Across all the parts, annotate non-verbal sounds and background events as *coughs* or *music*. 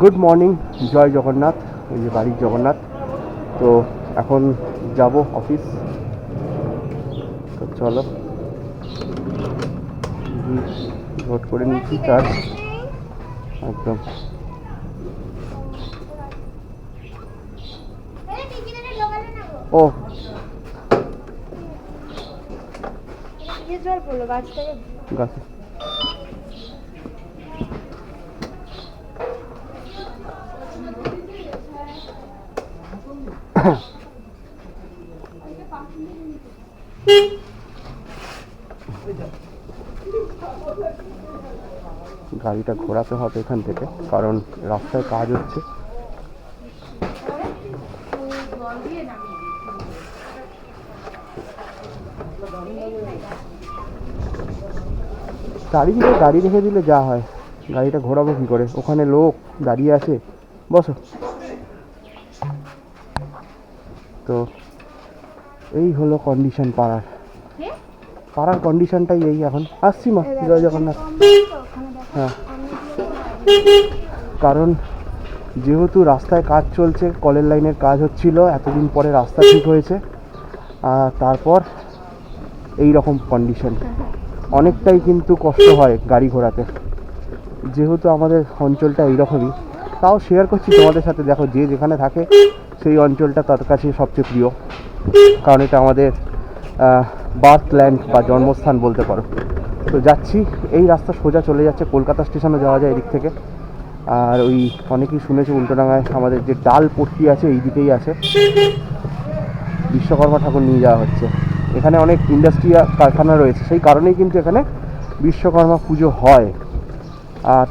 Good morning জয় জগন্নাথ এই যে বাড়ির জগন্নাথ। তো এখন যাব অফিস তো চলো। ভোট করে নিচ্ছি চার্জ একদম। ও। গাছ। গাড়িটা ঘোরাতে হবে এখান থেকে, কারণ রাস্তায় কাজ হচ্ছে। চারিদিকে গাড়ি রেখে দিলে যা হয়। গাড়িটা ঘোরাবো কি করে? ওখানে লোক দাঁড়িয়ে আছে। বসো। তো এই হলো কন্ডিশন পাড়ার। পাড়ার কন্ডিশনটাই এই এখন। আসছি মা জয় জগন্নাথ। হ্যাঁ। কারণ যেহেতু রাস্তায় কাজ চলছে কলের লাইনের কাজ হচ্ছিল এতদিন পরে রাস্তা ঠিক হয়েছে। আর তারপর এই রকম কন্ডিশন অনেকটাই কিন্তু কষ্ট হয় গাড়ি ঘোরাতে যেহেতু আমাদের অঞ্চলটা এইরকমই। তাও শেয়ার করছি তোমাদের সাথে। দেখো যে যেখানে থাকে সেই অঞ্চলটা তার কাছে সবচেয়ে প্রিয়। কারণ এটা আমাদের বার্থ ল্যান্ড বা জন্মস্থান বলতে পারো। তো যাচ্ছি, এই রাস্তা সোজা চলে যাচ্ছে, কলকাতা স্টেশনে যাওয়া যায় এদিক থেকে। আর ওই অনেকেই শুনেছে উল্টোডাঙায় আমাদের যে ডাল পট্টি আছে, এই দিকেই আছে। বিশ্বকর্মা ঠাকুর নিয়ে যাওয়া হচ্ছে। এখানে অনেক ইন্ডাস্ট্রি কারখানা রয়েছে। সেই কারণেই কিন্তু এখানে বিশ্বকর্মা পুজো হয়।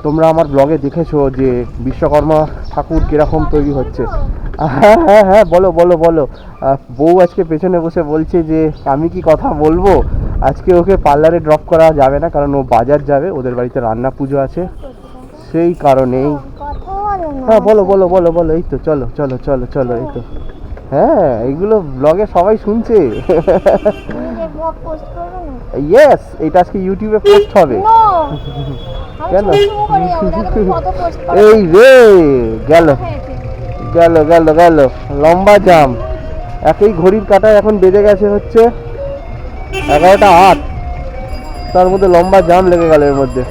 তোমরা আমার ব্লগে দেখেছ যে বিশ্বকর্মা ঠাকুর কীরকম তৈরি হচ্ছে। হ্যাঁ হ্যাঁ হ্যাঁ বলো বলো বলো। বউ আজকে পেছনে বসে বলছে যে, আমি কি কথা বলব? আজকে ওকে পার্লারে ড্রপ করা যাবে না, কারণ ও বাজার যাবে, ওদের বাড়িতে রান্না পুজো আছে। সেই কারণেই হ্যাঁ বলো বলো বলো বলো, এই তো, চলো চলো চলো চলো, এই তো। হ্যাঁ এইগুলো ব্লগে সবাই শুনছে। ব্লগ পোস্ট করবে? না ইয়েস এটা আজকে ইউটিউবে পোস্ট হবে। কেন? এই রে গেল। হয়েছে গেল গেল গেল। লম্বা জাম। একই ঘড়ির কাটায় এখন বেজে গেছে হচ্ছে এগারোটা আট। তার মধ্যে লম্বা জাম লেগে গেল এর মধ্যে।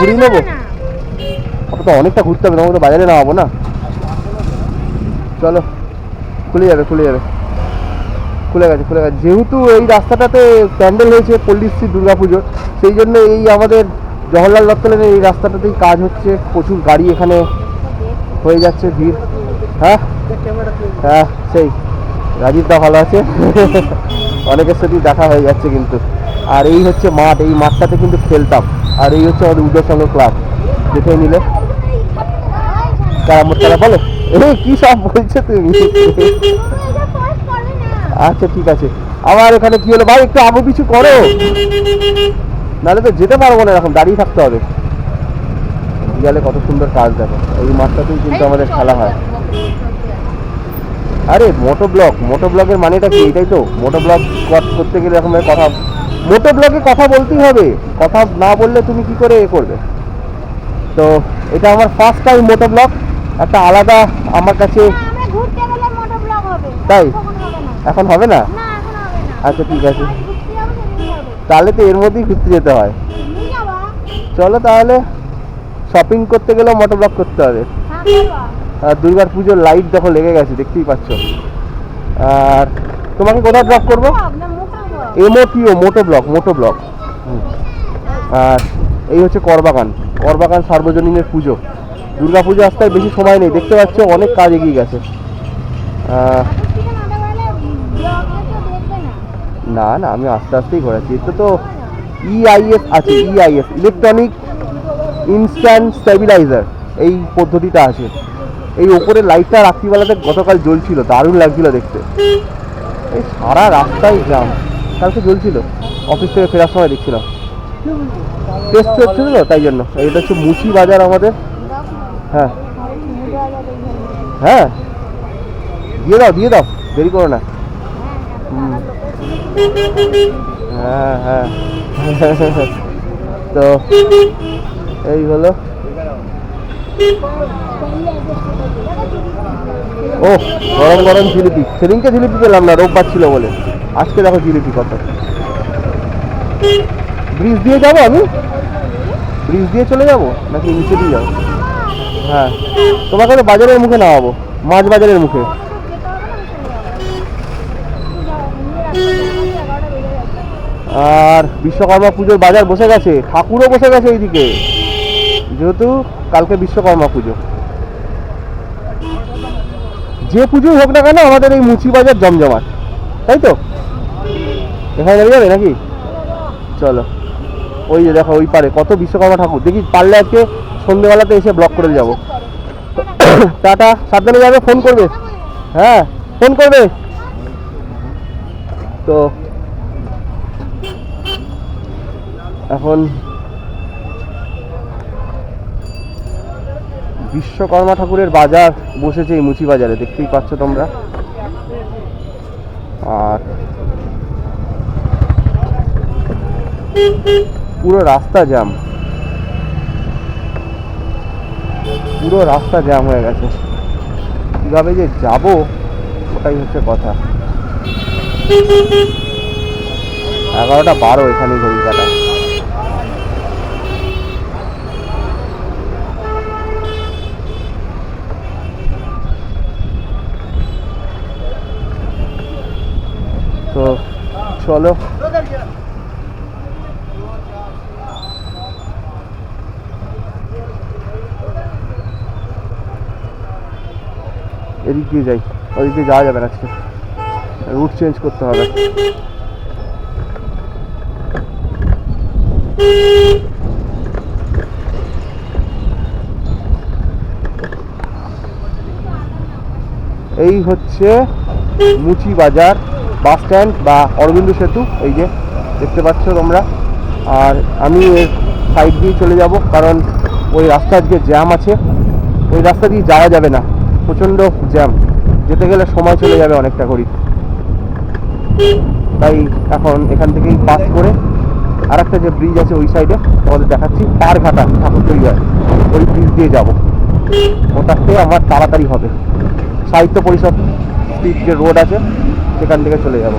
ঘুরিয়ে নেব? তো অনেকটা ঘুরতে হবে তোমাকে তো বাজারে নামাবো না। চলো খুলে যাবে খুলে যাবে। খুলে গেছে খুলে গেছে। যেহেতু এই রাস্তাটাতে প্যান্ডেল হয়েছে পল্লীশ্রী দুর্গা পুজো সেই জন্য এই আমাদের জওহরলাল দত্তলের এই রাস্তাটাতেই কাজ হচ্ছে। প্রচুর গাড়ি এখানে হয়ে যাচ্ছে ভিড়। হ্যাঁ? হ্যাঁ সেই। রাজীব দা ভালো আছে। অনেকের সাথেই দেখা হয়ে যাচ্ছে কিন্তু। আর এই হচ্ছে মাঠ, এই মাঠটাতে কিন্তু খেলতাম। আর এই হচ্ছে আমাদের উদয় সংঘ ক্লাব। দেখে নিলে। কারামত খেলা বলো? এই কি সব বলছো তুমি? আচ্ছা ঠিক আছে। আবার এখানে কি হলো? ভাই একটু আগু পিছু করো। নাহলে তো যেতে পারব না এরকম দাঁড়িয়ে থাকতে হবে। গেলে কত সুন্দর কাজ দেখো। এই মাঠটাতেই কিন্তু আমাদের খেলা হয়। আরে মোটো ব্লক মোটো ব্লকের মানেটা কি? এটাই তো। মোটো ব্লক করতে গেলে এরকম কথা মোটো ব্লকে কথা বলতেই হবে। কথা না বললে তুমি কি করে এ করবে? তো এটা আমার ফার্স্ট টাইম মোটো ব্লক একটা আলাদা আমার কাছে তাই? এখন হবে না? আচ্ছা ঠিক আছে। তাহলে তো এর মধ্যেই ঘুরতে যেতে হয়। চলো তাহলে শপিং করতে গেলেও মোটো ব্লক করতে হবে। হ্যাঁ আর দুর্গার পুজোর লাইট দেখো লেগে গেছে দেখতেই পাচ্ছ। আর তোমাকে কোথায় ড্রপ করব? Motor M O T O moto block moto block আর এই হচ্ছে করবাগান। করবাগান সার্বজনীনের পুজো। দুর্গা পুজো আসতে বেশি সময় নেই দেখতে পাচ্ছ অনেক কাজ এগিয়ে গেছে আহ, থেকে না দেখালে ব্লগে তো দেখবে না না, আমি আস্তে আস্তেই ঘোরাচ্ছি। এতে তো ইআইএস আছে ইআইএস ইলেকট্রনিক ইনস্ট্যান্ট স্টেবিলাইজার এই পদ্ধতিটা আছে। এই ওপরে লাইটটা রাত্রিবেলাতে গতকাল জ্বলছিল, দারুণ লাগছিল দেখতে। এই সারা রাস্তায় জাম কালকে জ্বলছিল অফিস থেকে ফেরার সময় দেখছিলাম। টেস্ট হচ্ছিল তো, তাই জন্য। এটা হচ্ছে মুচি বাজার আমাদের। হ্যাঁ। হ্যাঁ। দিয়ে দাও দিয়ে দাও, দেরি করো না। হুম। হ্যাঁ হ্যাঁ। তো, এই হলো। ও গরম গরম জিলিপি। সেদিনকে জিলিপি পেলাম না, রোববার ছিল বলে। আজকে দেখো জিলিপি কত। ব্রিজ দিয়ে যাব আমি? ব্রিজ দিয়ে চলে যাব? নাকি নিচে দিয়ে যাব? হ্যাঁ। তোমাকে বাজারের মুখে নামাবো। মাছ বাজারের মুখে। আর বিশ্বকর্মা পুজোর বাজার বসে গেছে, ঠাকুরও বসে গেছে এইদিকে। যেহেতু কালকে বিশ্বকর্মা পুজো। যে পুজোই হোক না কেন আমাদের এই মুচি বাজার জমজমাট। তাই তো? এখানে নেমে যাবে নাকি? চলো। ওই যে দেখো, ওই পারে কত বিশ্বকর্মা ঠাকুর। দেখি পারলে আজকে সন্ধ্যেবেলাতে এসে ব্লক করে যাব। *coughs* টাটা, সাবধানে যাবে, ফোন করবে। হ্যাঁ ফোন করবে। তো এখন বিশ্বকর্মা ঠাকুরের বাজার বসেছে এই মুচি বাজারে, দেখতেই পাচ্ছ তোমরা। আর পুরো রাস্তা জ্যাম। পুরো রাস্তা জ্যাম হয়ে গেছে। কীভাবে যে যাব, ওটাই হচ্ছে কথা। এগারোটা বারো এখানে ঘড়ি কাটা তো চলো এদিক দিয়ে যাই, ওদিক দিয়ে যাওয়া যাবে না আজকে। রুট চেঞ্জ করতে হবে। এই হচ্ছে মুচি বাজার। বাস স্ট্যান্ড বা অরবিন্দ সেতু, এই যে দেখতে পাচ্ছ তোমরা। আর আমি এর সাইড দিয়ে চলে যাব, কারণ ওই রাস্তার যে জ্যাম আছে, ওই রাস্তা দিয়ে যাওয়া যাবে না। প্রচণ্ড জ্যাম যেতে গেলে সময় চলে যাবে অনেকটা করি তাই এখন এখান থেকেই পাস করে আর একটা যে ব্রিজ আছে ওই সাইডে তোমাদের দেখাচ্ছি পারঘাটা ঠাকুর তৈরি হয়। ওই ব্রিজ দিয়ে যাব। ওটাতে আমার তাড়াতাড়ি হবে। সাহিত্য পরিষদ স্ট্রিট যে রোড আছে সেখান থেকে চলে যাব।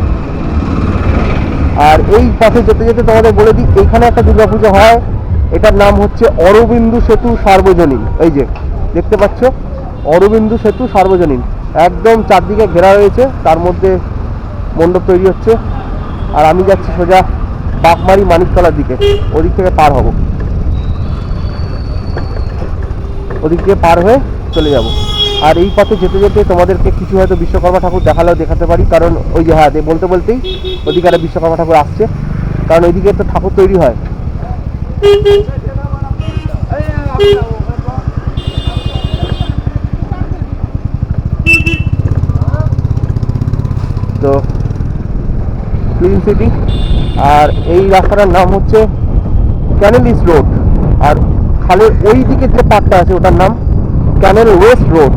আর এই পথে যেতে যেতে তোমাদের বলে দিই, এইখানে একটা দুর্গাপুজো হয়। এটার নাম হচ্ছে অরবিন্দু সেতু সার্বজনীন। এই যে, দেখতে পাচ্ছ? অরবিন্দু সেতু সার্বজনীন। একদম চারদিকে ঘেরা রয়েছে, তার মধ্যে মণ্ডপ তৈরি হচ্ছে। আর আমি যাচ্ছি সোজা বাঘমারি মানিকতলার দিকে। ওদিক থেকে পার হব। ওদিক দিয়ে পার হয়ে চলে যাব। আর এই পথে যেতে যেতে তোমাদেরকে কিছু হয়তো বিশ্বকর্মা ঠাকুর দেখালেও দেখাতে পারি, কারণ ওই যে হ্যাঁ বলতে বলতেই ওদিকে একটা বিশ্বকর্মা ঠাকুর আসছে, কারণ ওইদিকে তো ঠাকুর তৈরি হয়। তো ক্লিন সিটি আর এই রাস্তাটার নাম হচ্ছে ক্যানেলিস রোড আর খালের ওই দিকে যে পার্কটা আছে, ওটার নাম ক্যানেল ওয়েস্ট রোড।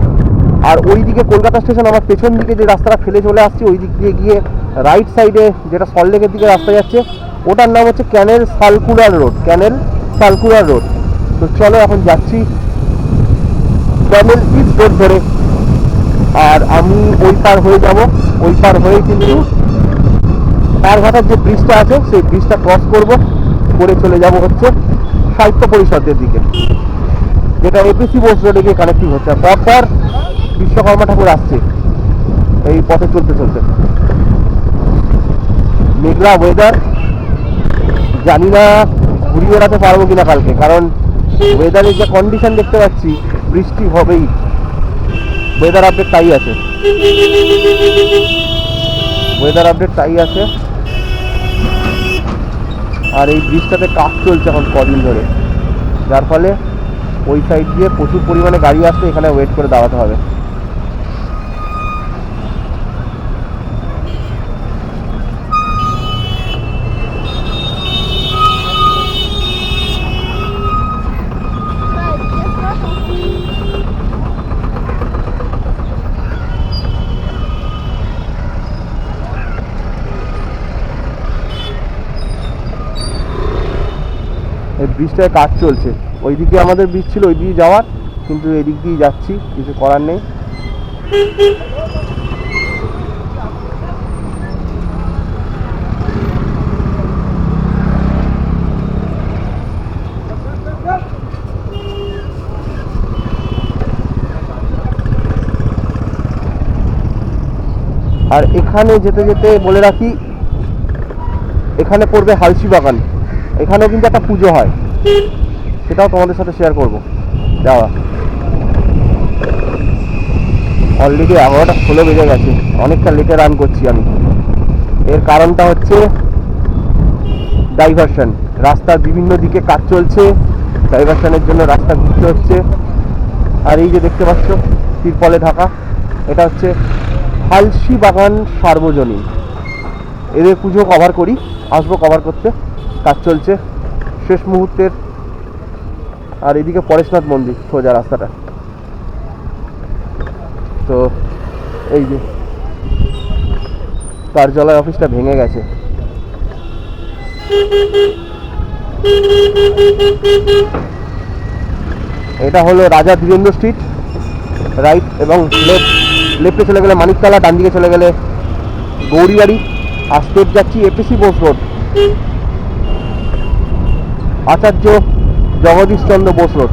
আর ওই দিকে কলকাতা স্টেশন, আমার পেছন দিকে যে রাস্তাটা ফেলে চলে আসছে ওই দিক দিয়ে গিয়ে রাইট সাইডে যেটা সল্টলেকের দিকে রাস্তা যাচ্ছে, ওটার নাম হচ্ছে canal circular road canal circular road তো চলো এখন যাচ্ছি ক্যানেল ইস্ট রোড ধরে। আর আমি ওই পার হয়ে যাব, ওই পার হয়ে কিন্তু পারঘাটার যে ব্রিজটা আছে, সেই ব্রিজটা ক্রস করব, করে চলে যাব হচ্ছে সাহিত্য পরিষদের দিকে। যেটা এপিসি বোস রোডে গিয়ে কানেক্টিং হচ্ছে। পরপর বিশ্বকর্মা ঠাকুর আসছে। এই পথে চলতে চলতে। মেঘলা ওয়েদার জানি না ঘুরিয়ে বেড়াতে পারব কিনা কালকে, কারণ ওয়েদারের যে কন্ডিশন দেখতে পাচ্ছি, বৃষ্টি হবেই। ওয়েদার আপডেট তাই আছে। ওয়েদার আপডেট তাই আছে। আর এই ব্রিজটাতে কাজ চলছে এখন কদিন ধরে। যার ফলে ওই সাইড দিয়ে প্রচুর পরিমাণে গাড়ি আসছে এখানে ওয়েট করে দাঁড়াতে হবে। ব্রিজটায় কাজ চলছে। ওই দিকে আমাদের ব্রিজ ছিল ওই দিকে যাওয়ার, কিন্তু এদিক দিয়েই যাচ্ছি, কিছু করার নেই। আর এখানে যেতে যেতে বলে রাখি, এখানে পড়বে হালসি বাগান। এখানেও কিন্তু একটা পুজো হয়। সেটাও তোমাদের সাথে শেয়ার করব। যাওয়া অলরেডি এগারোটা ষোলো বেজে গেছে। অনেকটা লেটে রান করছি আমি। এর কারণটা হচ্ছে ডাইভারশন রাস্তার বিভিন্ন দিকে কাজ চলছে। ডাইভারশনের জন্য রাস্তা ঘুরতে হচ্ছে। আর এই যে দেখতে পাচ্ছ, তিরপলে ঢাকা। এটা হচ্ছে হালসি বাগান সার্বজনীন। এদের পুজো কভার করি। আসব কভার করতে। কাজ চলছে। শেষ মুহূর্তের আর এদিকে পরেশনাথ মন্দির সোজা রাস্তাটা। তো এই যে কার্যালয় অফিসটা ভেঙে গেছে। এটা হলো রাজা ধীরেন্দ্র স্ট্রিট, রাইট, এবং লেফট, লেফটে চলে গেলে মানিকতলা ডান দিকে চলে গেলে গৌরীবাড়ি, আর স্টেট যাচ্ছি A P C Bose road Acharya Jagadish Chandra Bose road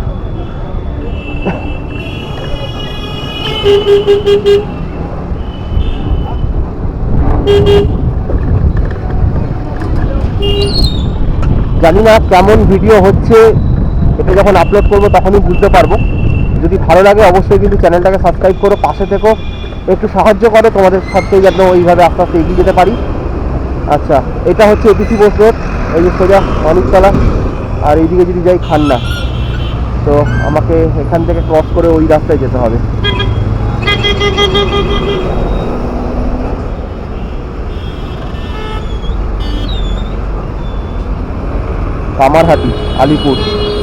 জানি না কেমন ভিডিও হচ্ছে, এটা যখন আপলোড করব তখনই বুঝতে পারব। যদি ভালো লাগে অবশ্যই কিন্তু চ্যানেলটাকে সাবস্ক্রাইব করো, পাশে থেকো। একটু সাহায্য করো, তোমাদের সাথে যেন ওইভাবে আস্তে আস্তে এগিয়ে যেতে পারি। আচ্ছা এটা হচ্ছে এপিসি বোস রোড এই যে সোজা অনেকতলা আর এইদিকে যদি যাই খান্না, তো আমাকে এখান থেকে ক্রস করে ওই রাস্তায় যেতে হবে। কামারহাটি, আলিপুর,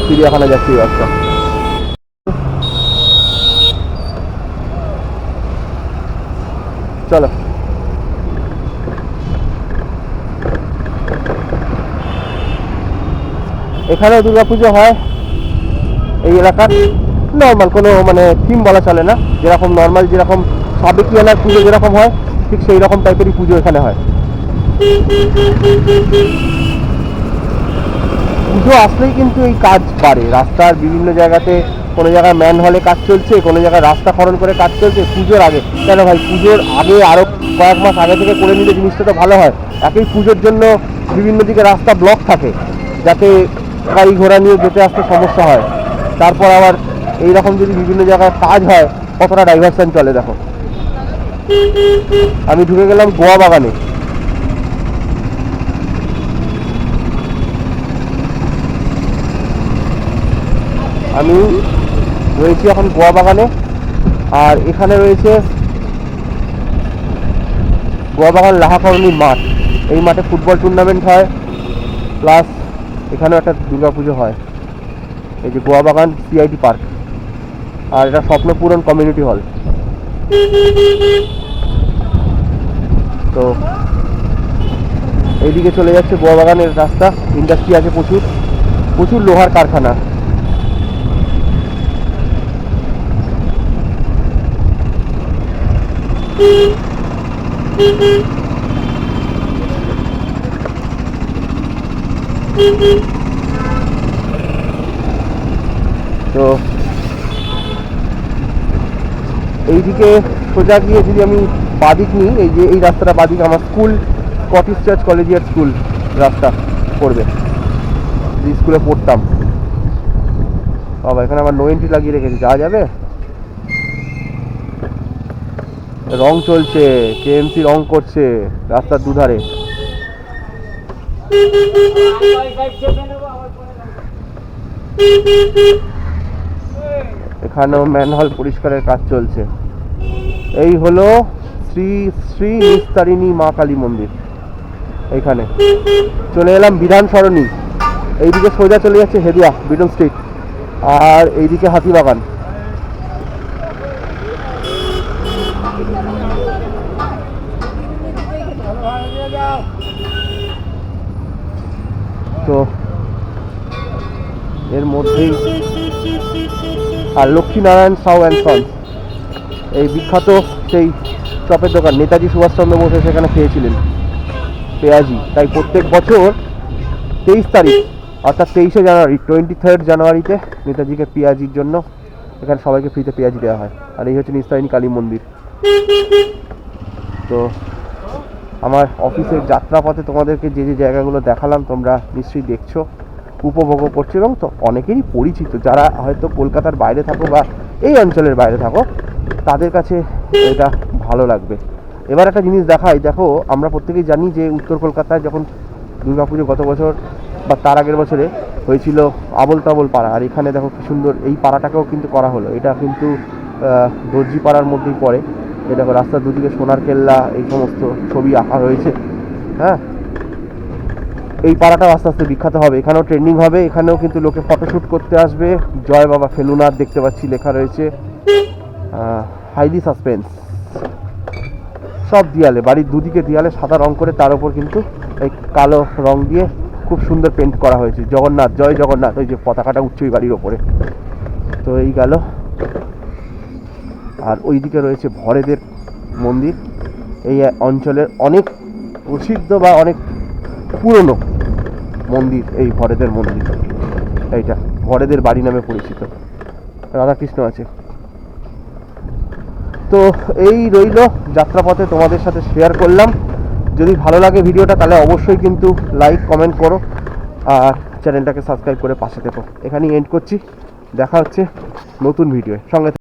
চিড়িয়াখানা যাচ্ছি রাস্তা। চলো। এখানেও দুর্গাপুজো হয়। এই এলাকার নর্মাল কোনো মানে থিম বলা চলে না। যেরকম নর্মাল যেরকম সাবেকিয়ানার পুজো যেরকম হয়, ঠিক সেই রকম টাইপেরই পুজো এখানে হয়। পুজো আসলেই কিন্তু এই কাজ বাড়ে। রাস্তার বিভিন্ন জায়গাতে কোনো জায়গায় ম্যান হলে কাজ চলছে, কোনো জায়গায় রাস্তা খনন করে কাজ চলছে, পুজোর আগে। কেন ভাই, পুজোর আগে আরও কয়েক মাস আগে থেকে করে নিলে জিনিসটা তো ভালো হয়। একই পুজোর জন্য বিভিন্ন দিকে রাস্তা ব্লক থাকে, যাতে গাড়ি ঘোড়া নিয়ে যেতে আসতে সমস্যা হয়। তারপর আবার এই রকম যদি বিভিন্ন জায়গায় কাজ হয়, কতটা ডাইভারশন চলে দেখো। আমি ঢুকে গেলাম গোয়া বাগানে। আমি রয়েছি এখন গোয়া বাগানে, আর এখানে রয়েছে গোয়া বাগান লাহাকরণী মাঠ। এই মাঠে ফুটবল টুর্নামেন্ট হয় প্লাস এখানেও একটা দুর্গাপুজো হয়। এই যে গোয়া বাগান সিআইটি পার্ক। আর এটা স্বপ্নপূরণ কমিউনিটি হল। তো এইদিকে চলে যাচ্ছে গোয়া বাগানের রাস্তা। ইন্ডাস্ট্রি আছে প্রচুর। প্রচুর লোহার কারখানা। তো, এইদিকে সোজা গিয়ে যদি আমি বাদিক নিই, এই যে এই রাস্তাটা বাদিক, আমার school Scottish church collegiate school রাস্তা পড়বে। স্কুলে পড়তাম। বাবা, এখানে আমার নো এন্ট্রি লাগিয়ে রেখেছে। যাওয়া যাবে? রং চলছে কেএমসি রং করছে, রাস্তার দুধারে। এখানেও ম্যানহল পরিষ্কারের কাজ চলছে। এই হলো শ্রী শ্রী নিস্তারিণী মা কালী মন্দির। এইখানে চলে এলাম বিধান সরণি। এইদিকে সোজা চলে যাচ্ছে হেদিয়া, বিডন স্ট্রিট। আর এইদিকে হাতিবাগান। তো এর মধ্যেই আর লক্ষ্মীনারায়ণ সাউ অ্যান্ড সন্স এই বিখ্যাত সেই চপের দোকান, নেতাজি সুভাষচন্দ্র বোস সেখানে খেয়েছিলেন। পেঁয়াজি। তাই প্রত্যেক বছর তেইশ তারিখ, অর্থাৎ তেইশে জানুয়ারি টোয়েন্টি থার্ড জানুয়ারিতে নেতাজিকে পেঁয়াজির জন্য এখানে সবাইকে ফ্রিতে পেঁয়াজি দেওয়া হয়। আর এই হচ্ছে নিস্তারিণী কালী মন্দির। তো আমার অফিসের যাত্রাপথে তোমাদেরকে যে যে জায়গাগুলো দেখালাম, তোমরা নিশ্চয়ই দেখছ, উপভোগও করছ এবং তো অনেকেরই পরিচিত। যারা হয়তো কলকাতার বাইরে থাকো বা এই অঞ্চলের বাইরে থাকো, তাদের কাছে এটা ভালো লাগবে। এবার একটা জিনিস দেখাই, দেখো, আমরা প্রত্যেকেই জানি যে উত্তর কলকাতায় যখন দুর্গাপুজো গত বছর বা তার আগের বছরে হয়েছিল আবল তাবল পাড়া, আর এখানে দেখো কি সুন্দর, এই পাড়াটাকেও কিন্তু করা হলো। এটা কিন্তু দর্জি পাড়ার মধ্যেই পড়ে। এই দেখো, রাস্তার দুদিকে সোনার কেল্লা, এই সমস্ত ছবি আঁকা রয়েছে। হ্যাঁ? এই পাড়াটাও আস্তে আস্তে বিখ্যাত হবে। এখানেও ট্রেন্ডিং হবে, এখানেও কিন্তু লোকে ফটোশ্যুট করতে আসবে। জয় বাবা ফেলুনাথ দেখতে পাচ্ছি, লেখা রয়েছে হাইলি সাসপেন্স সব দেয়ালে, বাড়ির দুদিকে দেয়ালে সাদা রং করে, তার উপর কিন্তু এই কালো রং দিয়ে খুব সুন্দর পেন্ট করা হয়েছে। জগন্নাথ, জয় জগন্নাথ, ওই যে পতাকাটা ওই বাড়ির ওপরে। তো এই গেল আর ওইদিকে রয়েছে ভরেদের মন্দির। এই অঞ্চলের অনেক প্রসিদ্ধ বা অনেক পুরনো মন্দির এই ভরেদের মন্দির। এইটা ভরেদের বাড়ি নামে পরিচিত। রাধাকৃষ্ণ আছে। তো এই রইল যাত্রাপথে তোমাদের সাথে শেয়ার করলাম। যদি ভালো লাগে ভিডিওটা, তাহলে অবশ্যই কিন্তু লাইক কমেন্ট করো আর চ্যানেলটাকে সাবস্ক্রাইব করে পাশে থেকো। এখানেই এন্ড করছি। দেখা হচ্ছে নতুন ভিডিও সঙ্গে